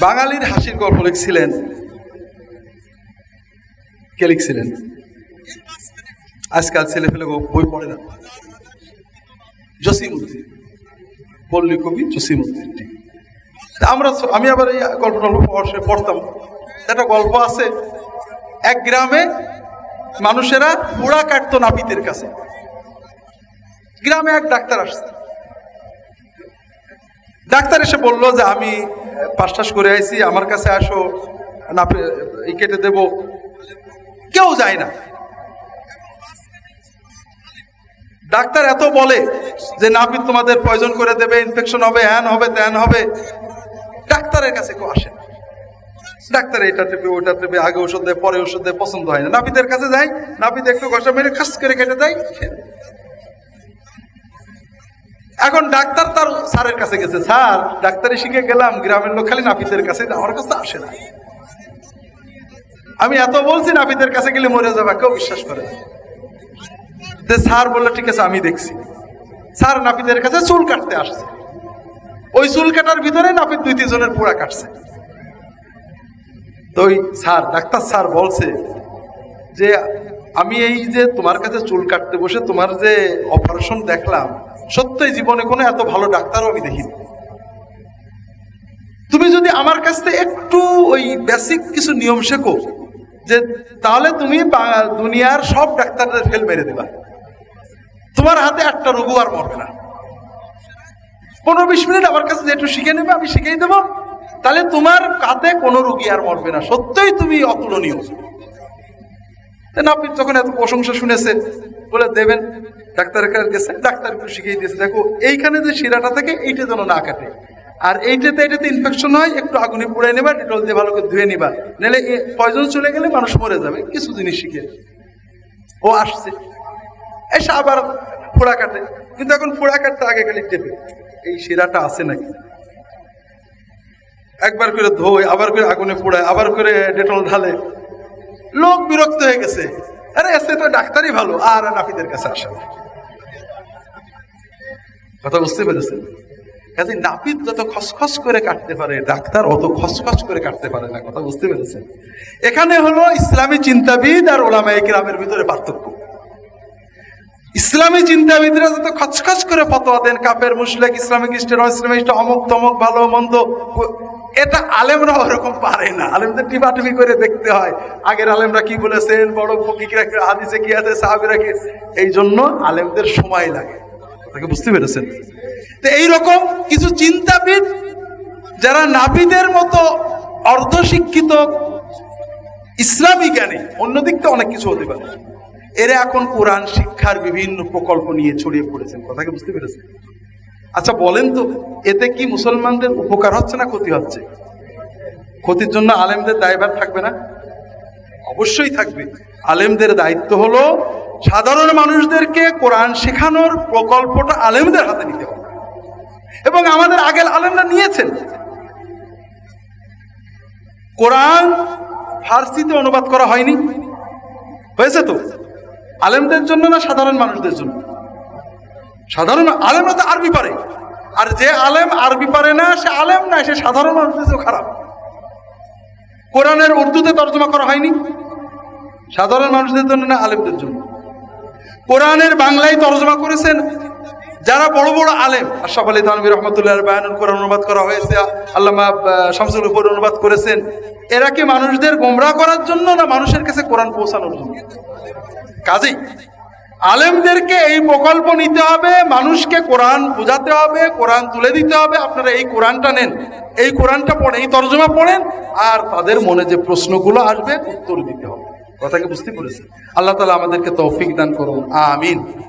বাঙালির হাসির গল্প লিখছিলেন কে লিখছিলেন? আজকাল ছেলে ফেলে বই পড়ে না। জসিমুদ্দিন পল্লী কবি জসিমুদ্দিন ঠিক। তা আমরা আমি আবার এই গল্প টল্প পড়তাম। একটা গল্প আছে, এক গ্রামে মানুষেরা পোড়া কাটতো নাপিতের কাছে। গ্রামে এক ডাক্তার আসছে। ডাক্তার এসে বলল যে, আমি পাশ টাস করে আইছি, আমার কাছে আসো, না কেটে দেব। কেউ যায় না। ডাক্তার এত বলে যে, নাপিত তোমাদের পয়জন করে দেবে ইনফেকশন হবে হ্যান হবে ত্যান হবে। ডাক্তারের কাছে কেউ আসে ডাক্তার এটা টেপে ওটা টেপে আগে ওষুধ দেয়, পরে ওষুধ দেয়, পছন্দ হয় না। নাপিতের কাছে যাই, নাপিত একটু ঘষা মেরে খাস করে কেটে দেয়। এখন ডাক্তার তার স্যারের কাছে গেছে, স্যার, ডাক্তারি শিখে গেলাম, গ্রামের লোক খালি নাপিতের কাছে আমার কাছে আসে না। আমি এত বলছি নাপিতের কাছে গেলে মরে যাবে, কেউ বিশ্বাস করে যে স্যার বলল, ঠিক আছে, আমি দেখছি। স্যার নাপিতের কাছে চুল কাটতে আসছে। ওই চুল কাটার ভিতরে নাপিত দুই তিনজনের পোড়া কাটছে। তো ওই স্যার, ডাক্তার স্যার বলছে যে আমি এই যে তোমার কাছে চুল কাটতে বসে তোমার যে অপারেশন দেখলাম, সত্যই জীবনে কোনো এত ভালো ডাক্তারও আমি দেখিনি। তুমি যদি আমার কাছ থেকে একটু ওই বেসিক কিছু নিয়ম শেখো, যে তাহলে তুমি দুনিয়ার সব ডাক্তারদের ফেল মেরে দেবা। তোমার হাতে একটা রোগও আর মরবে না। পনেরো বিশ মিনিট আমার কাছে একটু শিখে নেবে, আমি শিখেই দেবো। তাহলে তোমার কাতে কোনো রুগী আর মরবে না। সত্যই তুমি অতুলনীয়। নাপিত তখন এত প্রশংসা শুনেছে বলে দেবেন। ডাক্তারের কাছে গেছে, ডাক্তার একটু শিখিয়ে দিয়েছে, দেখো, এইখানে যে শিরাটা থাকে, এইটা যেন না কাটে। আর এইটাতে এটাতে ইনফেকশন হয়, একটু আগুনে পুড়ে নেবা, ডেটল দিয়ে ভালো করে ধুয়ে নিবা। নাহলে পয়জন চলে গেলে মানুষ মরে যাবে, কিছু জিনিস শিখে। ও আসছে। এসে আবার ফোড়া কাটে। কিন্তু এখন ফোড়া কাটতে আগে খালি টেপে। এই শিরাটা আছে নাকি? একবার করে ধোয়, আবার করে আগুনে পোড়ায়, আবার করে ডেটল ঢালে। লোক বিরক্ত হয়ে গেছে। আরে, এসে তো ডাক্তারই ভালো, আর নাপিতের কাছে আসে কথা বুঝতে পেরেছেন? কাজে নাপিত যত খসখস করে কাটতে পারে, ডাক্তার অত খসখস করে কাটতে পারে না, কথা বুঝতে পেরেছেন? এখানে হলো ইসলামী চিন্তাবিদ আর ওলামায়ে কিরামের ভিতরে পার্থক্য। ইসলামী চিন্তাবিদরা যত খচখচ করে ফতোয়া দেন কাপের মুশলেক ইসলামিক স্টেট ইসলামিক অমুক তমুক ভালো, মন্দ এটা আলেমরা ওরকম পারে না। আলেমদের টিপাটিপি করে দেখতে হয়। আগের আলেমরা কি বলেছেন? বড় ফকিকরা হাদিসে কি আছে? সাহাবিরা কি এই জন্য আলেমদের সময় লাগে। তাকে বুঝতে পেরেছেন? তো এইরকম কিছু চিন্তাবিদ, যারা নাবিদের মতো অর্ধশিক্ষিত ইসলামী জ্ঞানী অন্যদিক তো অনেক কিছু হতে পারে। এরা এখন কোরআন শিক্ষার বিভিন্ন প্রকল্প নিয়ে ছড়িয়ে পড়েছেন। কথাকে বুঝতে পেরেছেন? আচ্ছা বলেন তো, এতে কি মুসলমানদের উপকার হচ্ছে না ক্ষতি হচ্ছে? ক্ষতির জন্য আলেমদের দায়ভার থাকবে না? অবশ্যই থাকবে। আলেমদের দায়িত্ব হলো সাধারণ মানুষদেরকে কোরআন শেখানোর প্রকল্পটা আলেমদের হাতে নিতে হবে। এবং আমাদের আগের আলেমরা নিয়েছেন। কোরআন ফার্সিতে অনুবাদ করা হয়নি। হয়েছে তো? আলেমদের জন্য না সাধারণ মানুষদের জন্য? সাধারণ আলেমরা তো আরবি পারে। আর যে আলেম আরবি পারে না, সে আলেম না, সে সাধারণ মানুষদের চেয়েও খারাপ। কোরআনের উর্দুতে তর্জমা করা হয়নি। সাধারণ মানুষদের জন্য না, আলেমদের জন্য। কোরআনের বাংলায় তর্জমা করেছেন যারা বড় বড় আলেম। আশরাফ আলী তানবির রহমতুল্লাহ বায়ানুল কোরআন অনুবাদ করা হয়েছে, আল্লামা শামসুল উপর অনুবাদ করেছেন। এরা কি মানুষদের গোমরাহ করার জন্য না মানুষের কাছে কোরআন পৌঁছানোর জন্য? কাজেই আলেমদেরকে এই প্রকল্প নিতে হবে, মানুষকে কোরআন বোঝাতে হবে, কোরআন তুলে দিতে হবে। আপনারা এই কোরআনটা নেন। এই কোরআনটা পড়েন, এই তর্জমা পড়েন, আর তাদের মনে যে প্রশ্নগুলো আসবে, উত্তর দিতে হবে। কথাকে বুঝতে পেরেছি আল্লাহ তালা আমাদেরকে তৌফিক দান করুন। আমিন।